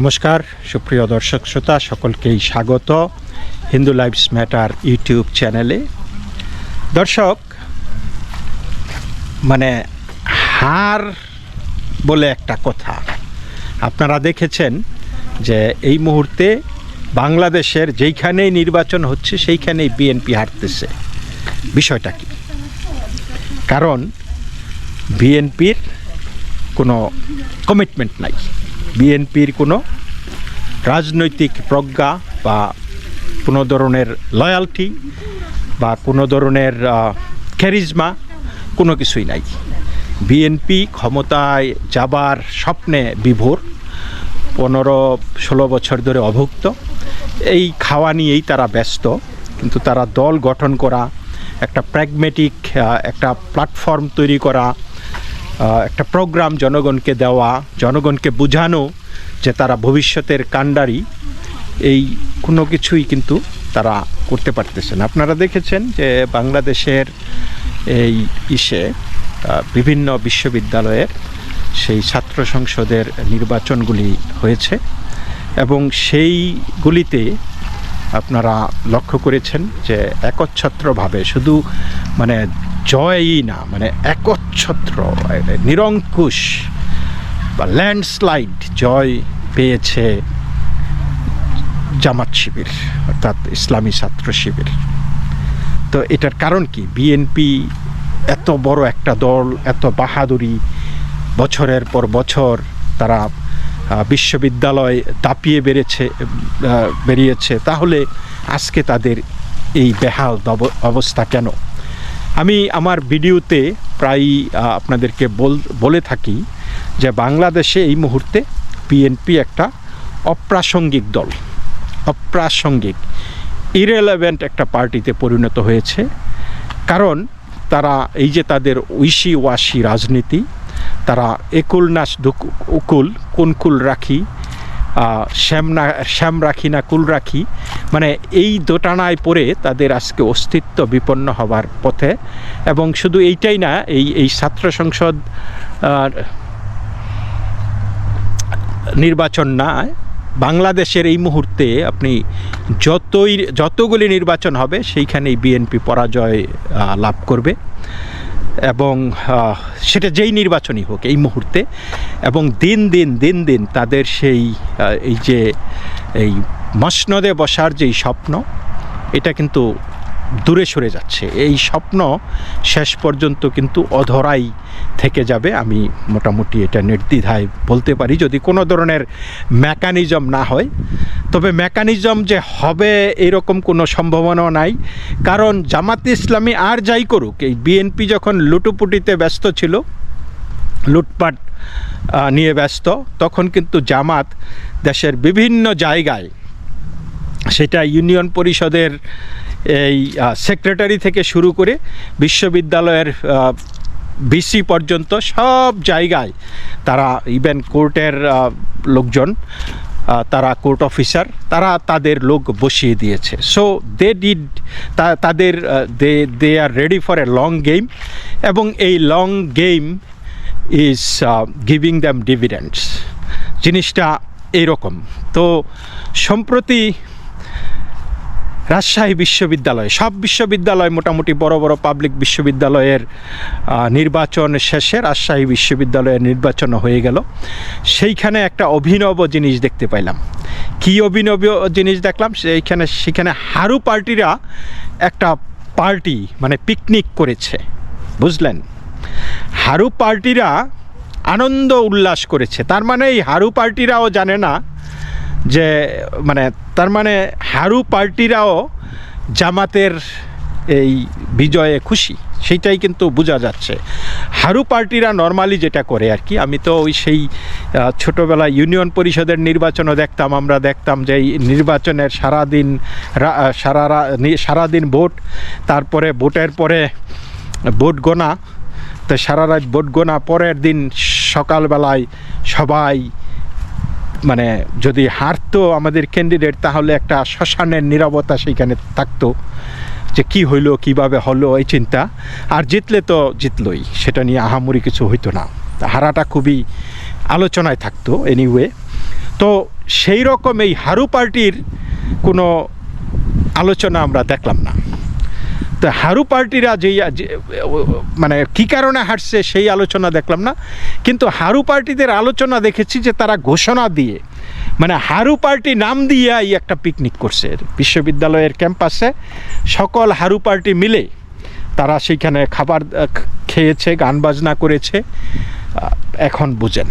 নমস্কার, সুপ্রিয় দর্শক শ্রোতা, সকলকেই স্বাগত হিন্দু লাইভস ম্যাটার ইউটিউব চ্যানেলে। দর্শক মানে হার বলে একটা কথা। আপনারা দেখেছেন যে এই মুহূর্তে বাংলাদেশের যেইখানেই নির্বাচন হচ্ছে, সেইখানেই বিএনপি হারতেছে। বিষয়টা কি? কারণ বিএনপির কোনো কমিটমেন্ট নাই। বিএনপির কোনো রাজনৈতিক প্রজ্ঞা বা কোনো ধরনের লয়ালটি বা কোনো ধরনের ক্যারিজমা কোনো কিছুই নাই। বিএনপি ক্ষমতায় যাবার স্বপ্নে বিভোর, পনেরো ষোলো বছর ধরে অভুক্ত। এই খাওয়া নিয়েই তারা ব্যস্ত, কিন্তু তারা দল গঠন করা, একটা প্র্যাগমেটিক একটা প্ল্যাটফর্ম তৈরি করা একটা প্রোগ্রাম জনগণকে দেওয়া, জনগণকে বোঝানো যে তারা ভবিষ্যতের কাণ্ডারি, এই কোনো কিছুই কিন্তু তারা করতে পারতেছেন আপনারা দেখেছেন যে বাংলাদেশের এই ইসে বিভিন্ন বিশ্ববিদ্যালয়ের সেই ছাত্র সংসদের নির্বাচনগুলি হয়েছে এবং সেইগুলিতে আপনারা লক্ষ্য করেছেন যে একচ্ছত্রভাবে শুধু মানে জয়ই না মানে একচ্ছত্র নিরঙ্কুশ বা ল্যান্ডস্লাইড জয় পেয়েছে জামাত শিবির, অর্থাৎ ইসলামী ছাত্র শিবির। তো এটার কারণ কি? বিএনপি এত বড় একটা দল, এত বাহাদুরি, বছরের পর বছর তারা বিশ্ববিদ্যালয় দাপিয়ে বেড়েছে বেরিয়েছে। তাহলে আজকে তাদের এই বেহাল অবস্থা কেন? আমি আমার ভিডিওতে প্রায়ই আপনাদেরকে বল, বলে থাকি যে বাংলাদেশে এই মুহূর্তে বিএনপি একটা অপ্রাসঙ্গিক দল, অপ্রাসঙ্গিক ইরেলেভেন্ট একটা পার্টিতে পরিণত হয়েছে। কারণ তারা এই যে তাদের ঐশী ওয়াশি রাজনীতি, তারা একুল নাচ উকুল কোন কুল রাখি শ্যাম না শ্যাম রাখি না কুল রাখি মানে এই দোটানায় পড়ে তাদের আজকে অস্তিত্ব বিপন্ন হবার পথে এবং শুধু এইটাই না, এই এই ছাত্র সংসদ নির্বাচন না, বাংলাদেশের এই মুহূর্তে আপনি যতই, যতগুলি নির্বাচন হবে সেইখানেই বিএনপি পরাজয় লাভ করবে এবং সেটা যেই নির্বাচনই হোক এই মুহূর্তে এবং দিন দিন দিন দিন তাদের সেই এই যে, এই মসনদে বসার যেই স্বপ্ন, এটা কিন্তু দূরে সরে যাচ্ছে। এই স্বপ্ন শেষ পর্যন্ত কিন্তু অধরাই থেকে যাবে। আমি মোটামুটি এটা নির্দ্বিধায় বলতে পারি। যদি কোনো ধরনের মেকানিজম না হয়, তবে মেকানিজম যে হবে এরকম কোনো সম্ভাবনাও নাই। কারণ জামাতে ইসলামী আর যাই করুক, এই বিএনপি যখন লুটুপুটিতে ব্যস্ত ছিল, লুটপাট নিয়ে ব্যস্ত, তখন কিন্তু জামাত দেশের বিভিন্ন জায়গায় সেটা ইউনিয়ন পরিষদের এই সেক্রেটারি থেকে শুরু করে বিশ্ববিদ্যালয়ের বিসি পর্যন্ত সব জায়গায় তারা ইভেন কোর্টের লোকজন তারা কোর্ট অফিসার তারা তাদের লোক বসিয়ে দিয়েছে। সো দে ডিড তাদের they they are ready for a long game এবং এই long game is giving them dividends জিনিসটা এইরকম তো, সম্প্রতি রাজশাহী বিশ্ববিদ্যালয়। সব বিশ্ববিদ্যালয় মোটামুটি বড় বড় পাবলিক বিশ্ববিদ্যালয়ের নির্বাচন শেষে রাজশাহী বিশ্ববিদ্যালয়ের নির্বাচন হয়ে গেল। সেইখানে একটা অভিনব জিনিস দেখতে পাইলাম। কি অভিনব জিনিস দেখলাম? সেইখানে, সেখানে হারু পার্টিরা একটা পার্টি মানে পিকনিক করেছে। বুঝলেন? হারু পার্টিরা আনন্দ উল্লাস করেছে। তার মানে এই হারু পার্টিরাও জানে না যে মানে তার মানে হারু পার্টিরাও জামাতের এই বিজয়ে খুশি সেইটাই কিন্তু বোঝা যাচ্ছে। হারু পার্টিরা নর্মালি যেটা করে আর কি আমি তো ওই সেই আহ, ছোটবেলায় ইউনিয়ন পরিষদের নির্বাচনও দেখতাম আমরা দেখতাম যে এই নির্বাচনের সারাদিন সারা সারাদিন ভোট তারপরে ভোটের পরে ভোট গোনা তো সারা রাত ভোট গোনা পরের দিন সকালবেলায় সবাই মানে যদি হারতো আমাদের ক্যান্ডিডেট তাহলে একটা শ্মশানের নিরবতা সেইখানে থাকতো, যে কি হইল, কীভাবে হলো, এই চিন্তা। আর জিতলে তো জিতলই, সেটা নিয়ে আহামরি কিছু হইতো না। হারাটা খুবই আলোচনায় থাকতো এনিওয়ে তো সেই রকম এই হারু পার্টির কোনো আলোচনা আমরা দেখলাম না। তো হারু পার্টিরা যেই মানে কী কারণে হাঁটছে সেই আলোচনা দেখলাম না। কিন্তু হারু পার্টিদের আলোচনা দেখেছি যে তারা ঘোষণা দিয়ে মানে হারু পার্টি নাম দিয়ে এই একটা পিকনিক করছে। বিশ্ববিদ্যালয়ের ক্যাম্পাসে সকল হারু পার্টি মিলে তারা সেইখানে খাবার খেয়েছে, গান বাজনা করেছে। এখন বুঝেন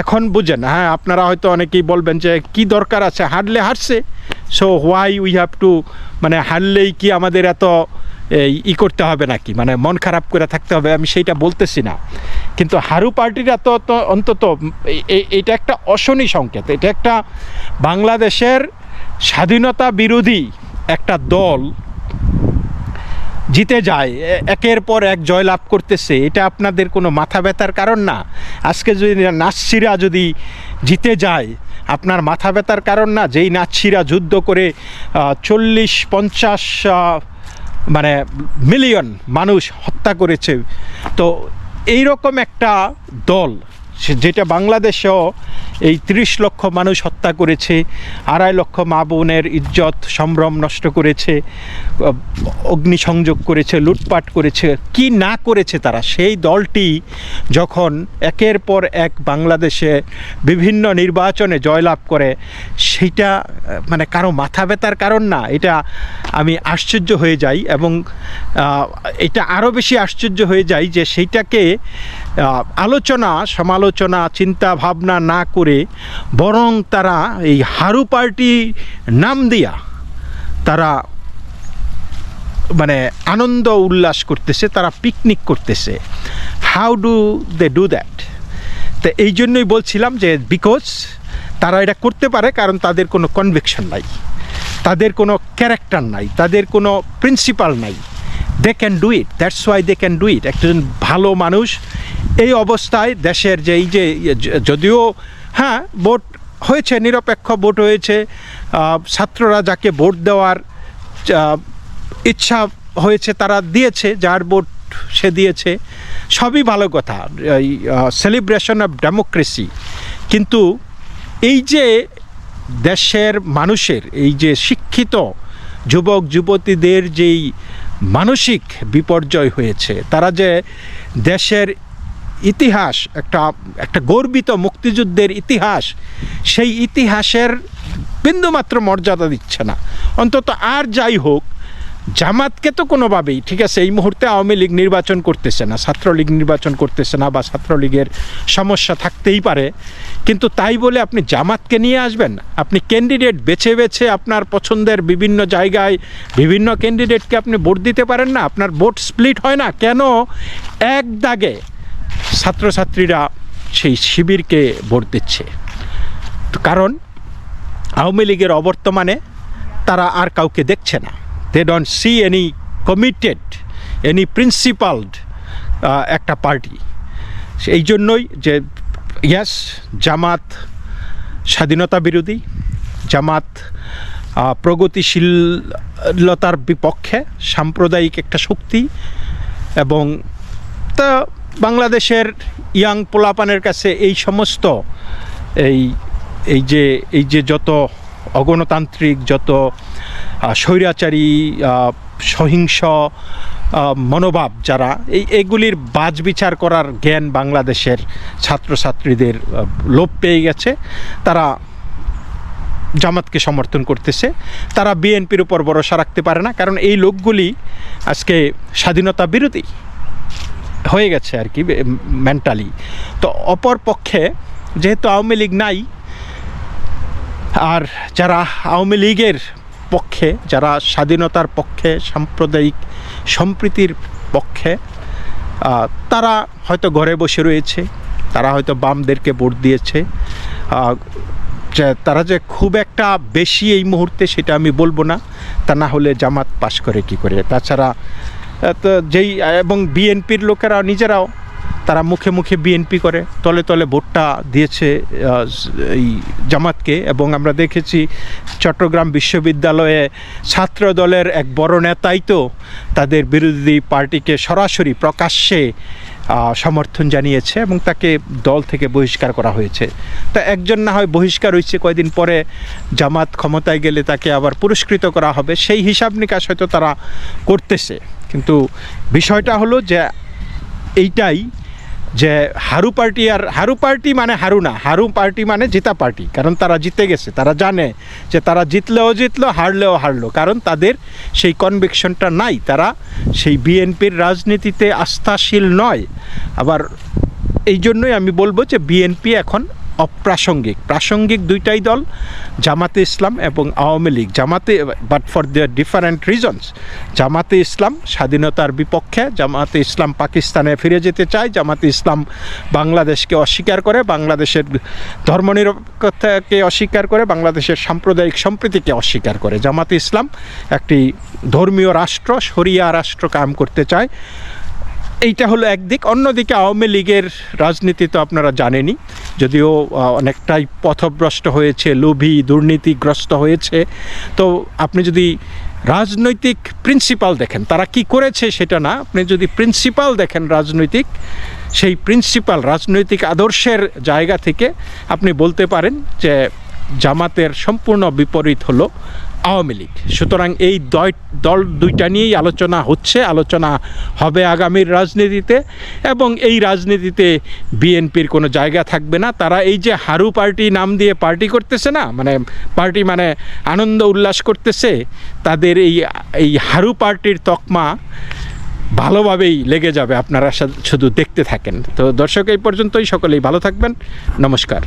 এখন বুঝেন। হ্যাঁ আপনারা হয়তো অনেকেই বলবেন যে কি দরকার আছে? হাঁটলে হারছে so why we have to মানে হারলেই কি আমাদের এত ই করতে হবে নাকি? মানে মন খারাপ করে থাকতে হবে, আমি সেইটা বলতেছি না। কিন্তু হারু পার্টির এত তো অন্তত এটা একটা অশনি সংকেত। এটা একটা বাংলাদেশের স্বাধীনতা বিরোধী একটা দল জিতে যায় একের পর এক জয়লাভ করতেছে, এটা আপনাদের কোনো মাথা ব্যথার কারণ না? আজকে যদি নাচ্ছিরা যদি জিতে যায়, আপনার মাথা ব্যথার কারণ না? যেই নাচ্ছিরা যুদ্ধ করে চল্লিশ, পঞ্চাশ মানে মিলিয়ন মানুষ হত্যা করেছে, তো এই রকম একটা দল যেটা বাংলাদেশেও এই ত্রিশ লক্ষ মানুষ হত্যা করেছে, আড়াই লক্ষ মা বোনের ইজ্জত, সম্ভ্রম নষ্ট করেছে অগ্নিসংযোগ করেছে, লুটপাট করেছে, কি না করেছে তারা? সেই দলটি যখন একের পর এক বাংলাদেশে বিভিন্ন নির্বাচনে জয়লাভ করে সেইটা মানে কারও মাথা ব্যথার কারণ না, এটা আমি আশ্চর্য হয়ে যাই এবং এটা আরও বেশি আশ্চর্য হয়ে যাই যে সেইটাকে আলোচনা, সমালোচনা চিন্তা ভাবনা না করে বরং তারা এই হারু পার্টি নাম দিয়া তারা মানে আনন্দ উল্লাস করতেছে, তারা পিকনিক করতেছে। How do they do that তো এই জন্যই বলছিলাম যে বিকজ তারা এটা করতে পারে, কারণ তাদের কোনো কনভিকশন নাই, তাদের কোনো ক্যারেক্টার নাই, তাদের কোনো প্রিন্সিপাল নাই। They can do it that's why they can do it একজন ভালো মানুষ এই অবস্থায় দেশের যে এই যে, যদিও হ্যাঁ ভোট হয়েছে, নিরপেক্ষ ভোট হয়েছে ছাত্ররা যাকে ভোট দেওয়ার ইচ্ছা হয়েছে তারা দিয়েছে, যার ভোট সে দিয়েছে, সবই ভালো কথা। এই সেলিব্রেশন অফ ডেমোক্রেসি কিন্তু এই যে দেশের মানুষের, এই যে শিক্ষিত যুবক, যুবতীদের যেই মানসিক বিপর্যয় হয়েছে, তারা যে দেশের ইতিহাস, একটা একটা গর্বিত মুক্তিযুদ্ধের ইতিহাস, সেই ইতিহাসের বিন্দুমাত্র মর্যাদা দিচ্ছে না। অন্তত আর যাই হোক, জামাতকে তো কোনোভাবেই, ঠিক আছে, এই মুহূর্তে আওয়ামী লীগ নির্বাচন করতেছে না, ছাত্রলীগ নির্বাচন করতেছে না বা ছাত্রলীগের সমস্যা থাকতেই পারে, কিন্তু তাই বলে আপনি জামাতকে নিয়ে আসবেন? আপনি ক্যান্ডিডেট বেছে বেছে আপনার পছন্দের বিভিন্ন জায়গায় বিভিন্ন ক্যান্ডিডেটকে আপনি ভোট দিতে পারেন না? আপনার ভোট স্প্লিট হয় না? কেন? এক দাগে ছাত্রছাত্রীরা সেই শিবিরকে ভোট দিচ্ছে। কারণ আওয়ামী লীগের অবর্তমানে তারা আর কাউকে দেখছে না। They don't see any committed any principled একটা পার্টি। এই জন্যই যে ইয়াস জামাত স্বাধীনতা বিরোধী, জামাত প্রগতিশীলতার বিপক্ষে সাম্প্রদায়িক একটা শক্তি এবং তা বাংলাদেশের ইয়াং পোলাপানের কাছে এই সমস্ত, এই এই যে এই যে যত অগণতান্ত্রিক, যত স্বৈরাচারী সহিংস মনোভাব যারা, এই, এগুলির বাজ বিচার করার জ্ঞান বাংলাদেশের ছাত্রছাত্রীদের লোপ পেয়ে গেছে। তারা জামাতকে সমর্থন করতেছে। তারা বিএনপির উপর ভরসা রাখতে পারে না, কারণ এই লোকগুলি আজকে স্বাধীনতা বিরোধী। হয়ে গেছে আর কি মেন্টালি তো অপর পক্ষে যেহেতু আওয়ামী লীগ নাই, আর যারা আওয়ামী লীগের পক্ষে, যারা স্বাধীনতার পক্ষে, সাম্প্রদায়িক সম্প্রীতির পক্ষে তারা হয়তো ঘরে বসে রয়েছে, তারা হয়তো বামদেরকে ভোট দিয়েছে। যে তারা যে খুব একটা বেশি এই মুহূর্তে সেটা আমি বলব না, তা না হলে জামাত পাশ করে কি করে। তাছাড়া তো যেই এবং বিএনপির লোকেরা নিজেরাও, তারা মুখে মুখে বিএনপি করে, তলে তলে ভোটটা দিয়েছে এই জামাতকে। এবং আমরা দেখেছি চট্টগ্রাম বিশ্ববিদ্যালয়ে ছাত্র দলের এক বড় নেতাই তো তাদের বিরোধী পার্টিকে সরাসরি প্রকাশ্যে সমর্থন জানিয়েছে এবং তাকে দল থেকে বহিষ্কার করা হয়েছে। তা একজন না হয় বহিষ্কার হয়েছে কয়দিন পরে, জামাত ক্ষমতায় গেলে তাকে আবার পুরস্কৃত করা হবে, সেই হিসাব নিকাশ হয়তো তারা করতেছে। কিন্তু বিষয়টা হলো যে এইটাই যে হারু পার্টি আর, হারু পার্টি মানে হারু না, হারু পার্টি মানে জিতা পার্টি। কারণ তারা জিতে গেছে, তারা জানে যে তারা জিতলেও জিতলো, হারলেও হারলো। কারণ তাদের সেই কনভিকশনটা নাই, তারা সেই বিএনপির রাজনীতিতে আস্থাশীল নয়। আবার এই জন্যই আমি বলব যে বিএনপি এখন অপ্রাসঙ্গিক। প্রাসঙ্গিক দুইটাই দল, জামাতে ইসলাম এবং Awami League. Jamaat-e but for their different reasons Jamaat-e Islam স্বাধীনতার বিপক্ষে, জামাতে ইসলাম পাকিস্তানে ফিরে যেতে চায়, জামাতে ইসলাম বাংলাদেশকে অস্বীকার করে, বাংলাদেশের ধর্মনিরপেক্ষতাকে অস্বীকার করে, বাংলাদেশের সাম্প্রদায়িক সম্প্রীতিকে অস্বীকার করে। জামাতে ইসলাম একটি ধর্মীয় রাষ্ট্র, শরিয়া রাষ্ট্র কায়েম করতে চায়। এইটা হলো একদিক অন্যদিকে আওয়ামী লীগের রাজনীতি তো আপনারা জানেনই। যদিও অনেকটাই পথভ্রষ্ট হয়েছে, লোভী, দুর্নীতিগ্রস্ত হয়েছে। তো আপনি যদি রাজনৈতিক প্রিন্সিপাল দেখেন, তারা কি করেছে সেটা না, আপনি যদি প্রিন্সিপাল দেখেন রাজনৈতিক, সেই প্রিন্সিপাল রাজনৈতিক আদর্শের জায়গা থেকে আপনি বলতে পারেন যে জামাতের সম্পূর্ণ বিপরীত হলো আওয়ামী লীগ। সুতরাং এই দল দুইটা নিয়েই আলোচনা হচ্ছে, আলোচনা হবে আগামীর রাজনীতিতে এবং এই রাজনীতিতে বিএনপির কোনো জায়গা থাকবে না। তারা এই যে হারু পার্টি নাম দিয়ে পার্টি করতেছে না মানে পার্টি মানে আনন্দ উল্লাস করতেছে, তাদের এই এই হারু পার্টির তকমা ভালোভাবেই লেগে যাবে, আপনারা শুধু দেখতে থাকেন। তো দর্শক, এই পর্যন্তই, সকলেই ভালো থাকবেন। নমস্কার।